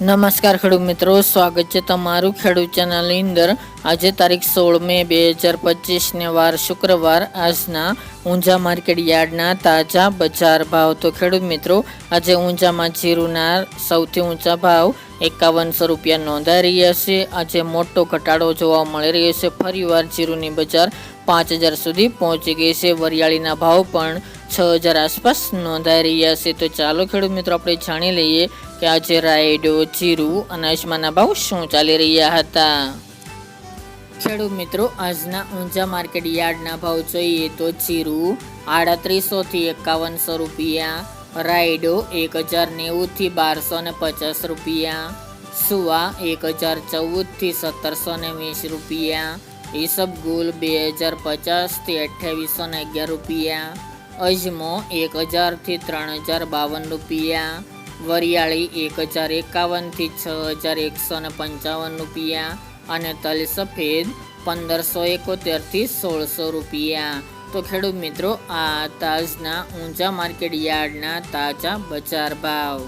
નમસ્કાર ખેડૂત મિત્રો, સ્વાગત છે તમારું ખેડૂત ચેનલની અંદર. આજે તારીખ સોળ મે બે હજાર પચીસને વાર શુક્રવાર. આજના ઊંઝા માર્કેટ યાર્ડના તાજા બજાર ભાવ. તો ખેડૂત મિત્રો, આજે ઊંઝામાં જીરુના સૌથી ઊંચા ભાવ એકાવનસો રૂપિયા નોંધાઈ રહ્યા છે. આજે મોટો ઘટાડો જોવા મળી રહ્યો છે. ફરીવાર જીરુની બજાર પાંચ હજાર સુધી પહોંચી ગઈ છે. વરિયાળીના ભાવ પણ છ હજાર આસપાસ નોંધાઈ રહ્યા છે. તો ચાલો ખેડૂત મિત્રો, આપણે જાણી લઈએ કે આજે રાયડો, જીરું અને અજમાના ભાવ શું ચાલી રહ્યા હતા. ખેડૂત મિત્રો, આજના ઊંચા માર્કેટ યાર્ડના ભાવ જોઈએ તો જીરું આડત્રીસોથી એકાવનસો રૂપિયા, રાયડો એક હજાર નેવુંથી બારસો ને પચાસ રૂપિયા, સુવા એક હજાર ચૌદથી સત્તરસો ને વીસ રૂપિયા, ઈસબગુલ બે હજાર પચાસથી અઠ્યાવીસો ને અગિયાર રૂપિયા અજમો એક હજારથી ત્રણ હજાર બાવન રૂપિયા. વરિયાળી એક હજાર એકાવનથી છ હજાર એકસો ને પંચાવન રૂપિયા. અને તલ સફેદ પંદરસો એકોતેરથી સોળસો રૂપિયા. તો ખેડૂત મિત્રો, આ તાજના ઊંચા માર્કેટ યાર્ડના તાજા બજાર ભાવ.